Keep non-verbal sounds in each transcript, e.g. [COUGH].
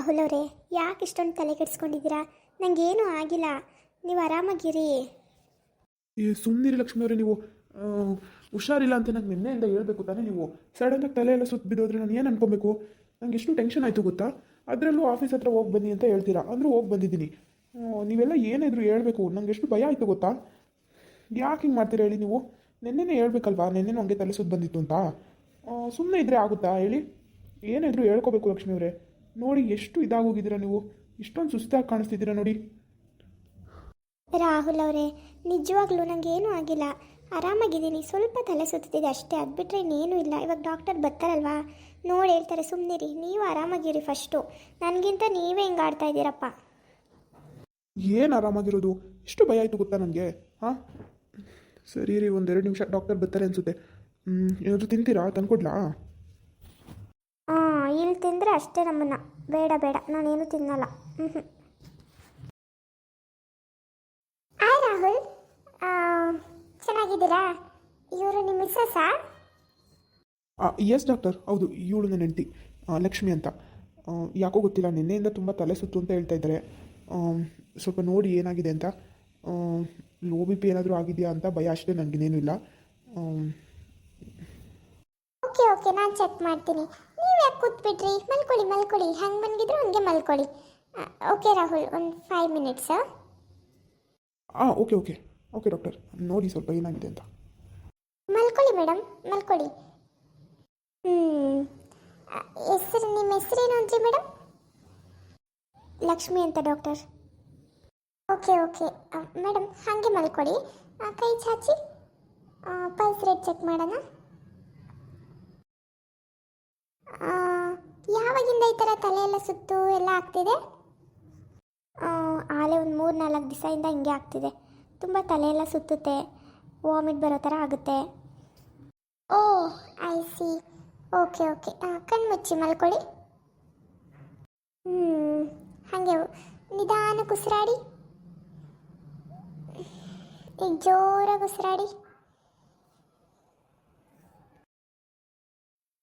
ರಾಹುಲ್ ಅವರೇ, ಯಾಕೆ ಇಷ್ಟೊಂದು ತಲೆ ಕೆಡಿಸ್ಕೊಂಡಿದ್ದೀರಾ? ಏನೂ ಆಗಿಲ್ಲ. ನೀವು ಆರಾಮಾಗಿರಿ. ಈ ಸುಮ್ಮನಿರಿ ಲಕ್ಷ್ಮಿ ಅವರೇ, ನೀವು ಹುಷಾರಿಲ್ಲ ಅಂತ ನಂಗೆ ನಿನ್ನೆಯಿಂದ ಹೇಳಬೇಕು ತಾನೇ ನೀವು. ಸಡನ್ನಾಗಿ ತಲೆ ಎಲ್ಲ ಸುತ್ತ ಬಿದ್ದೋದ್ರೆ ನಾನು ಏನು ಅನ್ಕೊಬೇಕು? ನಂಗೆ ಎಷ್ಟು ಟೆನ್ಷನ್ ಆಯಿತು ಗೊತ್ತಾ? ಅದರಲ್ಲೂ ಆಫೀಸ್ ಹತ್ರ ಹೋಗಿ ಬನ್ನಿ ಅಂತ ಹೇಳ್ತೀರಾ? ಅಂದರೂ ಹೋಗಿ ಬಂದಿದ್ದೀನಿ. ನೀವೆಲ್ಲ ಏನಿದ್ರು ಹೇಳಬೇಕು. ನಂಗೆ ಎಷ್ಟು ಭಯ ಆಯಿತು ಗೊತ್ತಾ? ಯಾಕೆ ಹಿಂಗೆ ಮಾಡ್ತೀರಾ ಹೇಳಿ ನೀವು? ನಿನ್ನೆನೇ ಹೇಳ್ಬೇಕಲ್ವಾ? ನಿನ್ನೆ ಹಂಗೆ ತಲೆ ಸುತ್ತ ಬಂದಿತ್ತು ಅಂತ. ಸುಮ್ಮನೆ ಇದ್ರೆ ಆಗುತ್ತಾ ಹೇಳಿ? ಏನಾದರೂ ಹೇಳ್ಕೊಬೇಕು ಲಕ್ಷ್ಮಿ ಅವರೇ. ನೋಡಿ ಎಷ್ಟು ಇದಾಗೋಗಿದ್ದೀರಾ ನೀವು? ಇಷ್ಟೊಂದು ಸುಸ್ತಾಗಿ ಕಾಣಿಸ್ತಿದ್ದೀರಾ ನೋಡಿ. ರಾಹುಲ್ ಅವರೇ ನಿಜವಾಗ್ಲೂ ನನಗೇನೂ ಆಗಿಲ್ಲ. ಆರಾಮಾಗಿದ್ದೀನಿ ಸ್ವಲ್ಪ ತಲೆ ಸುತ್ತಿದೆ ಅಷ್ಟೇ ಅದು ಬಿಟ್ಟರೆ ಇನ್ನೇನೂ ಇಲ್ಲ. ಇವಾಗ ಡಾಕ್ಟರ್ ಬರ್ತಾರಲ್ವಾ? ನೋಡಿ ಹೇಳ್ತಾರೆ ಸುಮ್ಮನಿರಿ ನೀವು ಆರಾಮಾಗಿರಿ ಫಸ್ಟು ನನಗಿಂತ ನೀವೇ ಹಿಂಗೆ ಆಡ್ತಾ ಇದ್ದೀರಪ್ಪ. ಏನು ಆರಾಮಾಗಿರೋದು? ಎಷ್ಟು ಭಯ ಆಯಿತು ಗೊತ್ತಾ ನನಗೆ? ಹಾಂ? ಸರಿ ರೀ ಒಂದೆರಡು ನಿಮಿಷ ಡಾಕ್ಟರ್ ಬರ್ತಾರೆ ಅನಿಸುತ್ತೆ. ಏನಾದರೂ ತಿಂತೀರಾ? ತಂದ್ಕೊಡ್ಲಾ? ಹಾಂ ಇಲ್ಲಿ ತಿಂದರೆ ಅಷ್ಟೇ ನಮ್ಮನ್ನು. ಬೇಡ ಬೇಡ ನಾನೇನು ತಿನ್ನಲ್ಲ. ಹ್ಞೂ ಹ್ಞೂ ಹಾಯ್ ರಾಹುಲ್. ಚೆನ್ನಾಗಿದ್ದೀರಾ? ಇವರು ನಿಮ್ಮ ಮಿಸ್ಸಸ್ಸಾ ಎಸ್ ಡಾಕ್ಟರ್ ಹೌದು ಇವಳು ನನ್ನ ಹೆಂಡತಿ ಲಕ್ಷ್ಮಿ ಅಂತ. ಆ, ಯಾಕೋ ಗೊತ್ತಿಲ್ಲ ನಿನ್ನೆಯಿಂದ ತುಂಬ ತಲೆ ಸುತ್ತು ಅಂತ ಹೇಳ್ತಾ ಇದ್ದಾರೆ. ಆಮ್, ಸ್ವಲ್ಪ ನೋಡಿ ಏನಾಗಿದೆ ಅಂತ. ಲೋ ಬಿ ಪಿ ಏನಾದರೂ ಆಗಿದೆಯಾ ಅಂತ ಭಯ ಅಷ್ಟೇ ನನಗಿನ್ನೇನು ಇಲ್ಲ. ಆಮ್, ಓಕೆ ನಾನು ಚೆಕ್ ಮಾಡ್ತೀನಿ. ನೀವು ಯಾಕೆ ಕೂತ್ಬಿಟ್ರಿ? ಮಲ್ಕೊಳ್ಳಿ ಮಲ್ಕೊಳ್ಳಿ. ಹಂಗೆ ಮನ್ಗಿದ್ರು ಹಂಗೆ ಮಲ್ಕೊಳ್ಳಿ. ಓಕೆ ರಾಹುಲ್ ಒಂದು ಫೈವ್ ಮಿನಿಟ್ಸ್ ಹಾಂ ಓಕೆ ಓಕೆ. Okay doctor. ನೋಡಿ ಸ್ವಲ್ಪ ಏನಾಗಿದೆ ಅಂತ. ಮಲ್ಕೊಳ್ಳಿ ಮೇಡಮ್ ಮಲ್ಕೊಳ್ಳಿ. ಹ್ಞೂ ಹೆಸರು ನಿಮ್ಮ ಹೆಸರೇನು ಅಂದ್ರಿ ಮೇಡಮ್ ಲಕ್ಷ್ಮಿ ಅಂತ ಡಾಕ್ಟರ್. Okay okay. ಮೇಡಮ್ ಹಾಗೆ ಮಲ್ಕೊಳ್ಳಿ. ಕೈ ಚಾಚಿ. ಪಲ್ಸ್ ರೇಟ್ ಚೆಕ್ ಮಾಡೋಣ. ಯಾವಾಗಿಂದ ಈ ಥರ ತಲೆ ಎಲ್ಲ ಸುತ್ತು ಎಲ್ಲ ಆಗ್ತಿದೆ? ಆಲೆ ಒಂದು ಮೂರು ನಾಲ್ಕು ದಿವಸದಿಂದ ಹಿಂಗೆ ಆಗ್ತಿದೆ. ತುಂಬ ತಲೆಯೆಲ್ಲ ಸುತ್ತುತ್ತೆ, ವಾಮಿಟ್ ಬರೋ ಥರ ಆಗುತ್ತೆ. Oh I see okay okay ಕಣ್ಣು ಮುಚ್ಚಿ ಮಲ್ಕೊಳ್ಳಿ. ಹ್ಞೂ ಹಾಗೆ ನಿಧಾನ ಉಸಿರಾಡಿ. ಈಗ ಜೋರಾಗಿ ಉಸಿರಾಡಿ.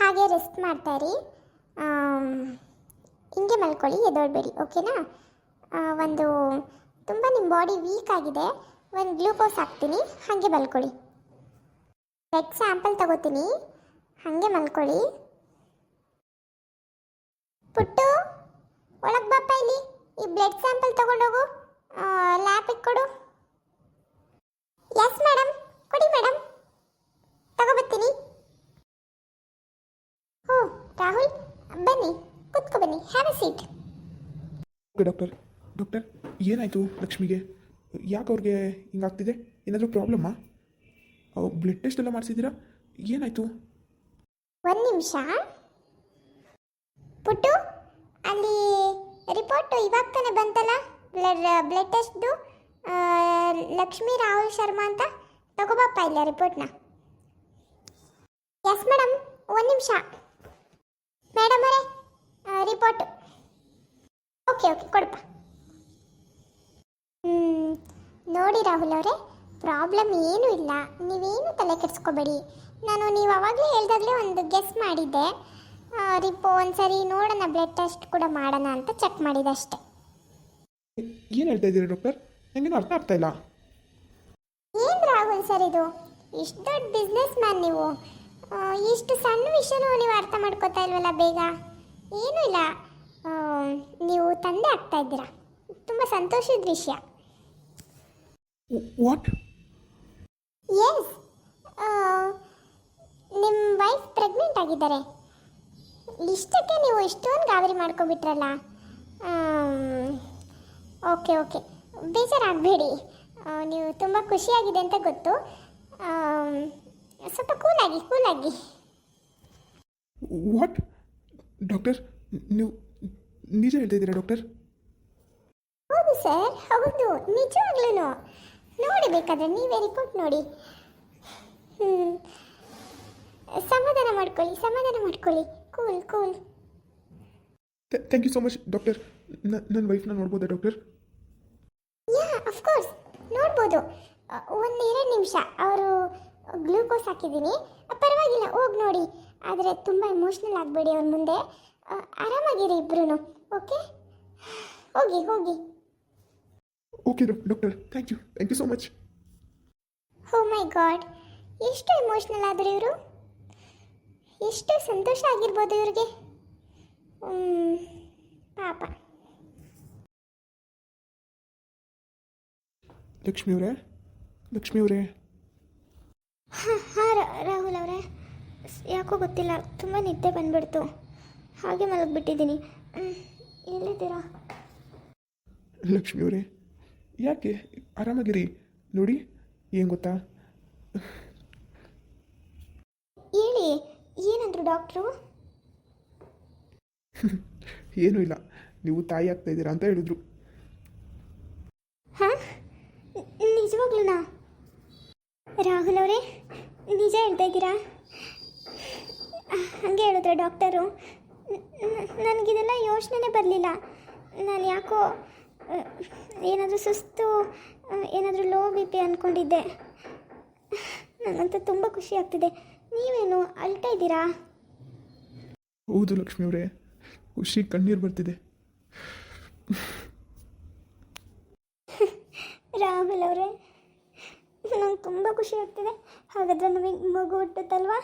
ಹಾಗೆ ರೆಸ್ಟ್ ಮಾಡ್ತಾ ಇರಿ. ಹಿಂಗೆ ಮಲ್ಕೊಳ್ಳಿ, ಎದೊಳ್ಬೇಡಿ ಓಕೆನಾ ಒಂದು ತುಂಬ ನಿಮ್ಮ ಬಾಡಿ ವೀಕ್ ಆಗಿದೆ. ಒಂದು ಗ್ಲೂಕೋಸ್ ಹಾಕ್ತೀನಿ, ಹಾಗೆ ಮಲ್ಕೊಳ್ಳಿ. ಬ್ಲಡ್ ಸ್ಯಾಂಪಲ್ ತಗೋತೀನಿ, ಹಾಗೆ ಮಲ್ಕೊಳ್ಳಿ. ಪುಟ್ಟು, ಒಳಗೆ ಬಾಪ ಇಲ್ಲಿ. ಈ ಬ್ಲಡ್ ಸ್ಯಾಂಪಲ್ ತಗೊಂಡೋಗು ಲ್ಯಾಬಿಗೆ ಕೊಡು. ಎಸ್ ಮೇಡಮ್ ಕೊಡಿ ಮೇಡಮ್ ತಗೋಬರ್ತೀನಿ ಹ್ಞೂ ರಾಹುಲ್ ಬನ್ನಿ ಕುತ್ಕೊ ಬನ್ನಿ have a seat okay doctor doctor ಏನಾಯಿತು ಲಕ್ಷ್ಮಿಗೆ? ಯಾಕೆ ಅವ್ರಿಗೆ ಹಿಂಗಾಗ್ತಿದೆ? ಏನಾದರೂ ಪ್ರಾಬ್ಲಮ್ಮಾ ಬ್ಲಡ್ ಟೆಸ್ಟ್ ಎಲ್ಲ ಮಾಡಿಸಿದ್ದೀರಾ? ಏನಾಯಿತು? ಒಂದು ನಿಮಿಷ. ಪುಟ್ಟು ಅಲ್ಲಿ ರಿಪೋರ್ಟ್ ಇವಾಗ ತಾನೇ ಬಂತಲ್ಲ? ಬ್ಲಡ್ ಬ್ಲಡ್ ಟೆಸ್ಟ್ದು ಲಕ್ಷ್ಮೀ ರಾಹುಲ್ ಶರ್ಮಾ ಅಂತ? ತಗೋಬಪ್ಪ ಇಲ್ಲ ರಿಪೋರ್ಟ್ನ ಎಸ್ ಮೇಡಮ್ ಒಂದು ನಿಮಿಷ. ಮೇಡಮ್ ಅವರೇ ರಿಪೋರ್ಟ್ ಓಕೆ ಓಕೆ ಕೊಡಪ್ಪ ನೋಡಿ ರಾಹುಲ್ ಅವರೇ ಪ್ರಾಬ್ಲಮ್ ಏನೂ ಇಲ್ಲ. ನೀವೇನು ತಲೆ ಕೆಡಿಸ್ಕೋಬೇಡಿ. ನಾನು ನೀವು ಅವಾಗಲೇ ಹೇಳ್ದಾಗಲೇ ಒಂದು ಗೆಸ್ ಮಾಡಿದ್ದೆ. ರಿಪೋ ಒಂದ್ಸರಿ ನೋಡೋಣ ಬ್ಲಡ್ ಟೆಸ್ಟ್ ಕೂಡ ಮಾಡೋಣ ಅಂತ ಚೆಕ್ ಮಾಡಿದೆ ಅಷ್ಟೆ. ಏನು ಹೇಳ್ತಾ ಇದ್ದೀರಿ ಡಾಕ್ಟರ್ ನನಗೇನು ಅರ್ಥ ಆಗ್ತಾ ಇಲ್ಲ. ಏನು ರಾಹುಲ್ ಸರ್ ಇದು? ಇಷ್ಟು ದೊಡ್ಡ ಬಿಸ್ನೆಸ್ ಮ್ಯಾನ್ ನೀವು. ಇಷ್ಟು ಸಣ್ಣ ವಿಷಯನೂ ನೀವು ಅರ್ಥ ಮಾಡ್ಕೋತಾ ಇಲ್ವಲ್ಲ ಬೇಗ? ಏನೂ ಇಲ್ಲ. ನೀವು ತಂದೆ ಆಗ್ತಾ ಇದ್ದೀರಾ. ತುಂಬ ಸಂತೋಷದ ವಿಷಯ. ವಾಟ್ ಎಸ್ ನಿಮ್ಮ ವೈಫ್ ಪ್ರೆಗ್ನೆಂಟ್ ಆಗಿದ್ದಾರೆ. ಇಷ್ಟಕ್ಕೆ ನೀವು ಇಷ್ಟೊಂದು ಗಾಬರಿ ಮಾಡ್ಕೊಬಿಟ್ರಲ್ಲ ಓಕೆ ಓಕೆ. ಬೇಜಾರಾಗಬೇಡಿ. ನೀವು ತುಂಬ ಖುಷಿಯಾಗಿದೆ ಅಂತ ಗೊತ್ತು. ಸ್ವಲ್ಪ ಕೂಲಾಗಿ ಕೂಲಾಗಿ ವಾಟ್ ಡಾಕ್ಟರ್ ನೀವು ನಿಜ ಹೇಳ್ತಾ ಇದ್ದೀರಾ ಡಾಕ್ಟರ್ ಹೌದು ಸರ್ ಹೌದು ನಿಜವಾಗ್ಲೂ ನೋಡಿ ಬೇಕಾದ್ರೆ ನೀವೇ ರಿಪೋರ್ಟ್ ನೋಡಿ. ಸಮಾಧಾನ ಮಾಡ್ಕೊಳ್ಳಿ ಸಮಾಧಾನ ಮಾಡ್ಕೊಳ್ಳಿ. Cool cool thank you so much doctor ನನ್ನ ವೈಫ್ನ ನೋಡ್ಬೋದಾ ಡಾಕ್ಟರ್ ಯಾ ಅಫ್ಕೋರ್ಸ್ ನೋಡ್ಬೋದು. ಒಂದು ಎರಡು ನಿಮಿಷ. ಅವರು ಗ್ಲೂಕೋಸ್ ಹಾಕಿದ್ದೀನಿ. ಪರವಾಗಿಲ್ಲ ಹೋಗಿ ನೋಡಿ. ಆದರೆ ತುಂಬ ಎಮೋಷ್ನಲ್ ಆಗಬೇಡಿ ಅವ್ರ ಮುಂದೆ. ಆರಾಮಾಗಿರಿ ಇಬ್ರು ಓಕೆ? ಹೋಗಿ ಹೋಗಿ. Okay doctor thank you thank you so much oh my god ಎಷ್ಟು ಎಮೋಷ್ನಲ್ ಆದರೆ ಇವರು? ಎಷ್ಟು ಸಂತೋಷ ಆಗಿರ್ಬೋದು ಇವ್ರಿಗೆ. ಪಾಪ. ಲಕ್ಷ್ಮಿ ಅವರೇ ಲಕ್ಷ್ಮಿ ಅವರೇ. ಹಾಂ ಹಾಂ ರಾಹುಲ್ ಅವರೇ. ಯಾಕೋ ಗೊತ್ತಿಲ್ಲ ತುಂಬ ನಿದ್ದೆ ಬಂದ್ಬಿಡ್ತು. ಹಾಗೆ ಮಲಗಿಬಿಟ್ಟಿದ್ದೀನಿ. ಎಲ್ಲಿದ್ದೀರಾ? ಲಕ್ಷ್ಮಿ ಅವರೇ ಯಾಕೆ ಆರಾಮಾಗಿರಿ? ನೋಡಿ ಏನು ಗೊತ್ತಾ? ಹೇಳಿ ಏನಂದ್ರು ಡಾಕ್ಟ್ರು? [LAUGHS] ಏನೂ ಇಲ್ಲ ನೀವು ತಾಯಿ ಆಗ್ತಾ ಇದ್ದೀರಾ ಅಂತ ಹೇಳಿದ್ರು ಹಾಂ ನಿಜವಾಗ್ಲೂನಾ ರಾಹುಲ್ ಅವರೇ ನಿಜ ಹೇಳ್ತಾ ಇದ್ದೀರಾ ಹಾಗೆ ಹೇಳಿದ್ರ ಡಾಕ್ಟರು ನನಗಿದೆಲ್ಲ ಯೋಚನೆ ಬರಲಿಲ್ಲ. ನಾನು ಯಾಕೋ ಏನಾದರೂ ಸುಸ್ತು ಏನಾದರೂ ಲೋ ಬಿ ಪಿ ಅಂದ್ಕೊಂಡಿದ್ದೆ ನನಗಂತೂ ತುಂಬ ಖುಷಿ ಆಗ್ತಿದೆ. ನೀವೇನು ಅಳ್ತಾ ಇದ್ದೀರಾ? ಹೌದು ಲಕ್ಷ್ಮಿ ಅವರೇ ಖುಷಿ ಕಣ್ಣೀರು ಬರ್ತಿದೆ. ರಾಹುಲ್ ಅವರೇ ನಂಗೆ ತುಂಬ ಖುಷಿ ಆಗ್ತಿದೆ. ಹಾಗಾದ್ರೆ ನಮಗೆ ಮಗು ಹುಟ್ಟುತ್ತಲ್ವಾ?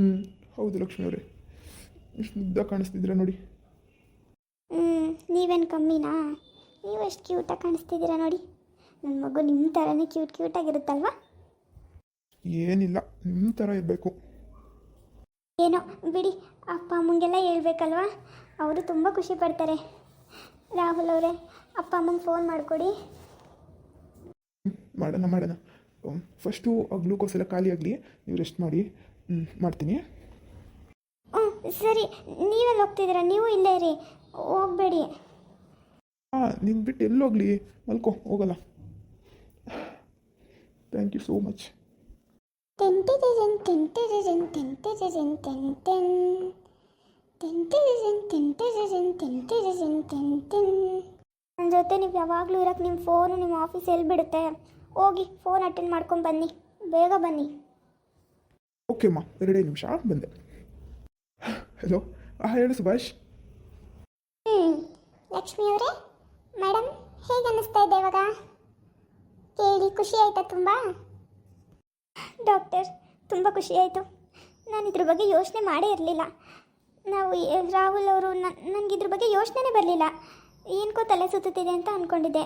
ಹ್ಞೂ ಹೌದು ಲಕ್ಷ್ಮಿ ಅವರೇ. ಇಷ್ಟು ಮುದ್ದ ಕಾಣಿಸ್ತಿದ್ದೀರಾ ನೋಡಿ? ಹ್ಞೂ ನೀವೇನು ಕಮ್ಮಿನಾ? ನೀವು ಎಷ್ಟು ಕ್ಯೂಟಾಗಿ ಕಾಣಿಸ್ತಿದ್ದೀರಾ ನೋಡಿ. ನನ್ನ ಮಗು ನಿಮ್ಮ ಥರನೇ ಕ್ಯೂಟ್ ಕ್ಯೂಟಾಗಿರುತ್ತಲ್ವಾ ಏನಿಲ್ಲ ನಿಮ್ಮ ಥರ ಇರಬೇಕು. ಏನೋ ಬಿಡಿ ಅಪ್ಪ ಅಮ್ಮಂಗೆಲ್ಲ ಹೇಳ್ಬೇಕಲ್ವಾ? ಅವರು ತುಂಬ ಖುಷಿ ಪಡ್ತಾರೆ. ರಾಹುಲ್ ಅವರೇ ಅಪ್ಪ ಅಮ್ಮಂಗೆ ಫೋನ್ ಮಾಡಿಕೊಡಿ. ಮಾಡೋಣ ಮಾಡೋಣ. ಫಸ್ಟು ಗ್ಲೂಕೋಸ್ ಎಲ್ಲ ಖಾಲಿ ಆಗಲಿ ನೀವು ರೆಸ್ಟ್ ಮಾಡಿ. ಮಾಡ್ತೀನಿ ಹ್ಞೂ ಸರಿ ನೀವೆಲ್ಲಿ ಹೋಗ್ತಿದ್ದೀರಾ ನೀವು ಇಲ್ಲೇ ರೀ ಹೋಗಬೇಡಿ ಹಾಂ ನೀನು ಬಿಟ್ಟು ಎಲ್ಲೋಗ್ಲಿ ಮಲ್ಕೋ ಹೋಗಲ್ಲ ಥ್ಯಾಂಕ್ ಯು ಸೋ ಮಚ್ ನನ್ನ ಜೊತೆ ನೀವು ಯಾವಾಗಲೂ ಇರೋಕ್ಕೆ ನಿಮ್ಮ ಫೋನು ನಿಮ್ಮ ಆಫೀಸ್ ಎಲ್ಲಿ ಬಿಡುತ್ತೆ ಹೋಗಿ ಫೋನ್ ಅಟೆಂಡ್ ಮಾಡ್ಕೊಂಡು ಬನ್ನಿ ಬೇಗ ಬನ್ನಿ ಓಕೆ ಎರಡೇ ನಿಮಿಷ. ಬಂದೆ. ಹಲೋ ಹಾಂ ಹೇಳು ಸುಭಾಷ್. ಲಕ್ಷ್ಮಿ ಅವರೇ ಮೇಡಮ್ ಹೇಗೆ ಅನ್ನಿಸ್ತಾ ಇದೆ ಇವಾಗ? ಕೇಳಿ, ಖುಷಿ ಆಯ್ತಾ ತುಂಬ? ಡಾಕ್ಟರ್, ತುಂಬ ಖುಷಿ ಆಯಿತು. ನಾನು ಇದ್ರ ಬಗ್ಗೆ ಯೋಚನೆ ಮಾಡೇ ಇರಲಿಲ್ಲ. ನಾವು ರಾಹುಲ್ ಅವರು ನನಗೆ ಇದ್ರ ಬಗ್ಗೆ ಯೋಚನೆನೇ ಬರಲಿಲ್ಲ. ಏನ್ಕೋ ತಲೆ ಸುತ್ತುತ್ತಿದೆ ಅಂತ ಅಂದ್ಕೊಂಡಿದ್ದೆ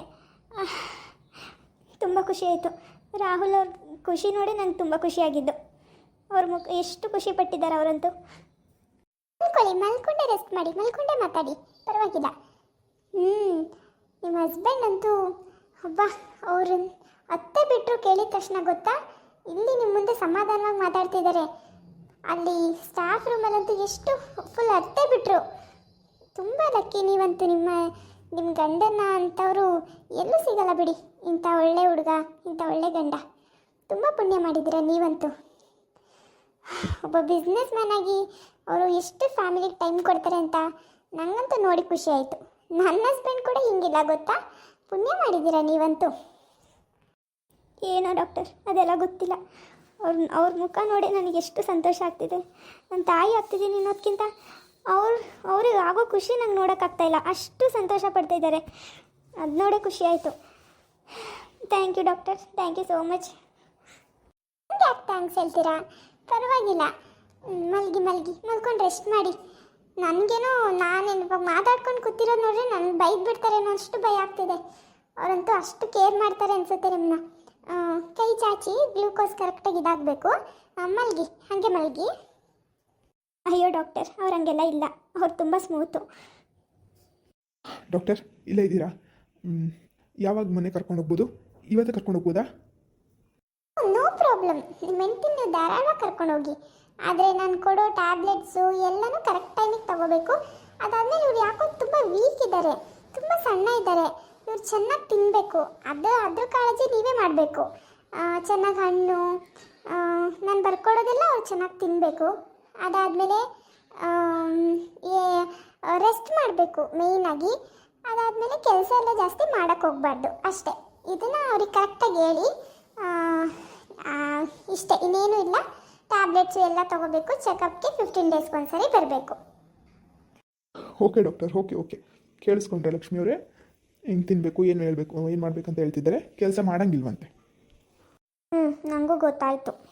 ತುಂಬ ಖುಷಿ ಆಯಿತು. ರಾಹುಲ್ ಅವ್ರ ಖುಷಿ ನೋಡಿ ನಂಗೆ ತುಂಬ ಖುಷಿಯಾಗಿದ್ದು ಅವ್ರ ಮುಖ ಎಷ್ಟು ಖುಷಿ ಪಟ್ಟಿದ್ದಾರೆ ಅವರಂತೂ. ಮಲ್ಕೊಳ್ಳಿ ಮಲ್ಕೊಂಡೆ ರೆಸ್ಟ್ ಮಾಡಿ, ಮಲ್ಕೊಂಡೆ ಮಾತಾಡಿ. ಪರವಾಗಿಲ್ಲ. ಹ್ಞೂ ನಿಮ್ಮ ಹಸ್ಬೆಂಡ್ ಅಂತೂ ಹಬ್ಬ ಅವರು ಅತ್ತೆ ಬಿಟ್ಟರು ಕೇಳಿದ ತಕ್ಷಣ ಗೊತ್ತಾ? ಇಲ್ಲಿ ನಿಮ್ಮ ಮುಂದೆ ಸಮಾಧಾನವಾಗಿ ಮಾತಾಡ್ತಿದ್ದಾರೆ ಅಲ್ಲಿ ಸ್ಟಾಫ್ ರೂಮಲ್ಲಂತೂ ಎಷ್ಟು ಫುಲ್ ಅತ್ತೆ ಬಿಟ್ಟರು ತುಂಬ ಲಕ್ಕಿ ನೀವಂತೂ ನಿಮ್ಮ ನಿಮ್ಮ ಗಂಡನ ಅಂಥವರು ಎಲ್ಲೂ ಸಿಗಲ್ಲ ಬಿಡಿ. ಇಂಥ ಒಳ್ಳೆ ಹುಡುಗ, ಇಂಥ ಒಳ್ಳೆ ಗಂಡ. ತುಂಬ ಪುಣ್ಯ ಮಾಡಿದ್ದೀರ ನೀವಂತೂ. ಒಬ್ಬ ಬಿಸ್ನೆಸ್ ಮ್ಯಾನ್ ಆಗಿ ಅವರು ಎಷ್ಟು ಫ್ಯಾಮಿಲಿಗೆ ಟೈಮ್ ಕೊಡ್ತಾರೆ ಅಂತ ನನಗಂತೂ ನೋಡಿ ಖುಷಿ ಆಯಿತು. ನನ್ನ ಹಸ್ಬೆಂಡ್ ಕೂಡ ಹಿಂಗಿಲ್ಲ, ಗೊತ್ತಾ? ಪುಣ್ಯ ಮಾಡಿದ್ದೀರಾ ನೀವಂತೂ? ಏನೋ ಡಾಕ್ಟರ್ ಅದೆಲ್ಲ ಗೊತ್ತಿಲ್ಲ. ಅವ್ರ ಅವ್ರ ಮುಖ ನೋಡಿ ನನಗೆ ಎಷ್ಟು ಸಂತೋಷ ಆಗ್ತಿದೆ. ನನ್ನ ತಾಯಿ ಆಗ್ತಿದ್ದೀನಿ ಅನ್ನೋದಕ್ಕಿಂತ ಅವ್ರು, ಅವ್ರಿಗೆ ಆಗೋ ಖುಷಿ ನಂಗೆ ನೋಡೋಕ್ಕಾಗ್ತಾಯಿಲ್ಲ ಅಷ್ಟು ಸಂತೋಷ ಪಡ್ತಾ ಇದ್ದಾರೆ. ಅದು ನೋಡೇ ಖುಷಿ ಆಯಿತು. Thank you doctor thank you so much ಯಾಕೆ ಥ್ಯಾಂಕ್ಸ್ ಹೇಳ್ತೀರಾ? ಪರವಾಗಿಲ್ಲ. ಮಲ್ಗಿ ಮಲ್ಗಿ, ಮಲ್ಕೊಂಡು ರೆಸ್ಟ್ ಮಾಡಿ. ನನಗೇನೋ ನಾನೇನು ಇವಾಗ ಮಾತಾಡ್ಕೊಂಡು ಕೂತಿರೋದು ನೋಡ್ರಿ ನನ್ನ ಬೈದು ಬಿಡ್ತಾರೇನೋ ಅಷ್ಟು ಭಯ ಆಗ್ತಿದೆ. ಅವರಂತೂ ಅಷ್ಟು ಕೇರ್ ಮಾಡ್ತಾರೆ ಅನ್ಸುತ್ತೆ ನಿಮ್ಮನ್ನ ಕೈ ಚಾಚಿ ಗ್ಲೂಕೋಸ್ ಕರೆಕ್ಟಾಗಿ ಇದಾಗಬೇಕು. ಮಲ್ಗಿ, ಹಾಗೆ ಮಲ್ಗಿ. ಅಯ್ಯೋ ಡಾಕ್ಟರ್ ಅವ್ರು ಹಂಗೆಲ್ಲ ಇಲ್ಲ. ಅವ್ರು ತುಂಬ ಸ್ಮೂತು ಡಾಕ್ಟರ್ ಇಲ್ಲ ಇದ್ದೀರಾ? ಯಾವಾಗ ಮನೆ ಕರ್ಕೊಂಡು ಹೋಗ್ಬೋದು? ಇವತ್ತೇ ಕರ್ಕೊಂಡು ಹೋಗ್ಬೋದಾ? ನೋ ಪ್ರಾಬ್ಲಮ್ ನಿಮ್ಮ ಹೆಂಡತಿ ನೀವು ಧಾರಾಳವಾಗಿ ಕರ್ಕೊಂಡು ಹೋಗಿ ಆದರೆ ನಾನು ಕೊಡೋ ಟ್ಯಾಬ್ಲೆಟ್ಸು ಎಲ್ಲನೂ ಕರೆಕ್ಟ್ ಟೈಮಿಗೆ ತಗೋಬೇಕು. ಅದಾದಮೇಲೆ ಇವ್ರು ಯಾಕೋ ತುಂಬ ವೀಕ್ ಇದ್ದಾರೆ ತುಂಬ ಸಣ್ಣ ಇದ್ದಾರೆ ಇವ್ರು ಚೆನ್ನಾಗಿ ತಿನ್ನಬೇಕು ಅದು, ಅದ್ರ ಕಾಳಜಿ ನೀವೇ ಮಾಡಬೇಕು. ಚೆನ್ನಾಗಿ ಹಣ್ಣು ನಾನು ಬರ್ಕೊಡೋದೆಲ್ಲ ಅವ್ರು ಚೆನ್ನಾಗಿ ತಿನ್ನಬೇಕು ಅದಾದಮೇಲೆ ರೆಸ್ಟ್ ಮಾಡಬೇಕು ಮೇಯ್ನಾಗಿ ಅದಾದಮೇಲೆ ಕೆಲಸ ಎಲ್ಲ ಜಾಸ್ತಿ ಮಾಡೋಕ್ಕೆ ಹೋಗ್ಬಾರ್ದು, ಅಷ್ಟೇ. ಇದನ್ನು ಅವ್ರಿಗೆ ಕರೆಕ್ಟಾಗಿ ಹೇಳಿ ಇಷ್ಟೇ ಇನ್ನೇನು ಇಲ್ಲ. ಟ್ಯಾಬ್ಲೆಟ್ಸು ಎಲ್ಲ ತಗೋಬೇಕು. ಚೆಕಪ್ಗೆ ಫಿಫ್ಟೀನ್ ಡೇಸ್ಗೆ ಒಂದ್ಸರಿ ಬರಬೇಕು. ಓಕೆ ಡಾಕ್ಟರ್ ಓಕೆ ಓಕೆ ಕೇಳಿಸ್ಕೊಂಡ್ರೆ ಲಕ್ಷ್ಮಿ ಅವರೇ. ಹೆಂಗೆ ತಿನ್ನಬೇಕು ಏನು ಹೇಳಬೇಕು ಏನು ಮಾಡಬೇಕಂತ ಹೇಳ್ತಿದ್ದಾರೆ. ಕೆಲಸ ಮಾಡಂಗಿಲ್ವಂತೆ. ಹ್ಞೂ ನನಗೂ ಗೊತ್ತಾಯಿತು.